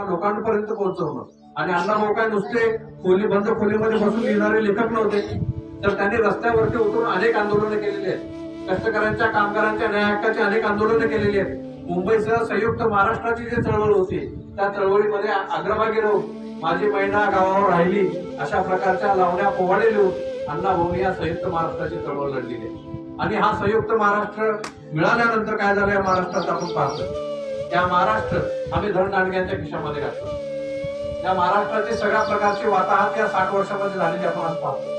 लोकांपर्यंत पोहोचवणं आणि अण्णा काय नुसते खोली बंद खोलीमध्ये बसून लिहिणारे लेखक नव्हते. तर त्यांनी रस्त्यावरती उतरून अनेक आंदोलनं केलेली आहेत. कष्टकऱ्यांच्या कामगारांच्या न्याय अनेक आंदोलनं केलेली आहेत. मुंबईसह संयुक्त महाराष्ट्राची जी चळवळ होती त्या चळवळीमध्ये अग्रभागी राहून माझी महिना गावावर राहिली अशा प्रकारच्या लावण्या पोवाडे लिहून अण्णाभाऊनी या संयुक्त महाराष्ट्राची चळवळ लढलेली आहे. आणि हा संयुक्त महाराष्ट्र मिळाल्यानंतर काय झालं या महाराष्ट्रात आपण पाहतो या महाराष्ट्र आम्ही धनदांडग्यांच्या खिशामध्ये घातलो या महाराष्ट्राची सगळ्या प्रकारची वाताहत या साठ वर्षामध्ये झालेली आपण आज पाहतो.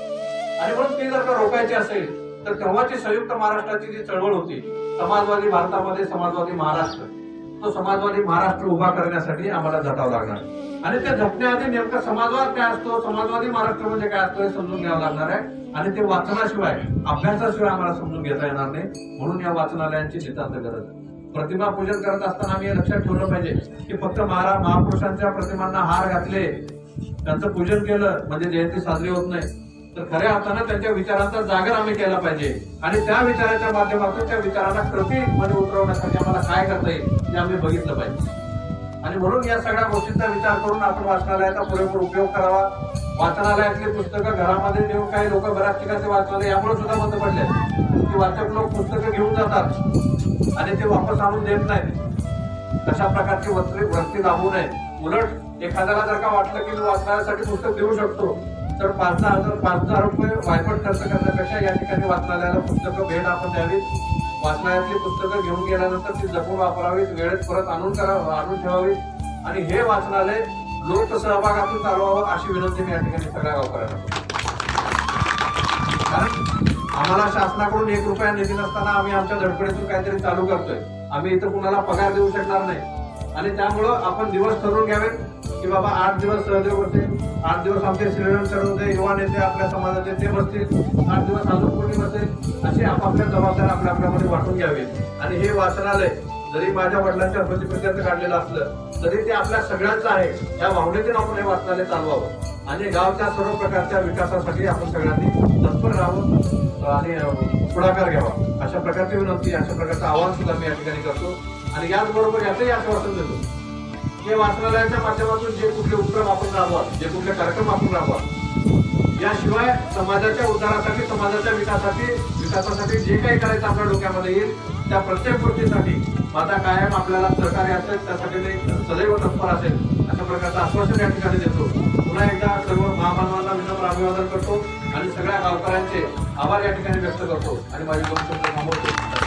आणि म्हणून ती जर का रोखायची असेल तर तेव्हाची संयुक्त महाराष्ट्राची जी चळवळ होती समाजवादी भारतामध्ये समाजवादी महाराष्ट्र तो समाजवादी महाराष्ट्र उभा करण्यासाठी आम्हाला झटावं लागणार. आणि ते झटण्याआधी नेमका समाजवाद काय असतो समाजवादी महाराष्ट्र म्हणजे काय असतो हे समजून घ्यावं लागणार आहे. आणि ते वाचनाशिवाय अभ्यासाशिवाय आम्हाला समजून घेता येणार नाही. म्हणून या वाचनालयांची नितांत गरज आहे. प्रतिमा पूजन करत असताना आम्ही लक्षात ठेवलं पाहिजे की फक्त महाराज महापुरुषांच्या प्रतिमांना हार घातले. त्यांचं पूजन केलं म्हणजे जयंती साजरी होत नाही. तर खऱ्या अर्थानं त्यांच्या विचारांचा जागर आम्ही केला पाहिजे. आणि त्या विचाराच्या माध्यमातून त्या विचारांना कृती मध्ये उतरवण्यासाठी आम्हाला काय करता येईल हे आम्ही बघितलं पाहिजे. आणि म्हणून या सगळ्या गोष्टींचा विचार करून आपण वाचनालयाचा पुरेपूर उपयोग करावा. वाचनालयातली पुस्तकं घरामध्ये देऊन काही लोक बऱ्याच ठिकाणी वाचनालय यामुळे सुद्धा बंद पडले. की वाचक लोक पुस्तकं घेऊन जातात आणि ते वापस आणून देत नाहीत. तशा प्रकारची वस्त्री वस्ती दाबू नये. उलट एखाद्याला जर का वाटलं की वाचनालयासाठी पुस्तक देऊ शकतो तर पाच दहा हजार पाच हजार रुपये वायपट खर्च करण्यापेक्षा या ठिकाणी वाचनालयाला पुस्तकं भेट आपण द्यावी. वाचनालयातली पुस्तकं घेऊन गेल्यानंतर ती जपून वापरावीत वेळेत परत आणून करा आणून ठेवावीत आणि हे वाचनालय लोकसहभागातून चालवावं अशी विनंती मी या ठिकाणी सगळ्या गावकऱ्यांना करतो. कारण आम्हाला शासनाकडून एक रुपया निधी नसताना आम्ही आमच्या धडपडीतून काहीतरी चालू करतोय. आम्ही इथं कुणाला पगार देऊ शकणार नाही. आणि त्यामुळं आपण दिवस ठरवून घ्यावेत की बाबा आठ दिवस सहदेव होते आठ दिवस आमचे श्रीरंग होते युवा नेते आपल्या समाजाचे ते बसतील आठ दिवस अजून कोणी बसेल असे आपापल्या जबाबदाऱ्या आपल्या आपल्यामध्ये वाटून घ्यावेत आणि हे वाचनालय जरी माझ्या वडिलांच्या प्रतिकृत्याचं काढलेलं असलं तरी ते आपल्या सगळ्यांचं आहे. या भावनेतून आपण हे वाचनालय चालवावं. आणि गावच्या सर्व प्रकारच्या विकासासाठी आपण सगळ्यांनी तत्पर राहावं आणि पुढाकार घ्यावा. अशा प्रकारची विनंती अशा प्रकारचं आवाहन सुद्धा मी या ठिकाणी करतो. आणि याचबरोबर याचंही आश्वासन देतो. हे वाचनालयाच्या माध्यमातून जे कुठले उपक्रम आपण राबवा जे कुठले कार्यक्रम आपण राबवा याशिवाय समाजाच्या उद्धारासाठी समाजाच्या विकासासाठी विकासासाठी जे काही करायचं आपल्या डोक्यामध्ये येईल त्या प्रत्येक गोष्टीसाठी माझा कायम आपल्याला सहकार्य असेल त्यासाठी सदैव तत्पर असेल अशा प्रकारचं आश्वासन या ठिकाणी देतो. महामानवांना अभिवादन करतो आणि सगळ्या गावकऱ्यांचे आभार या ठिकाणी व्यक्त करतो. आणि माझी दोन शब्द थांबवतो.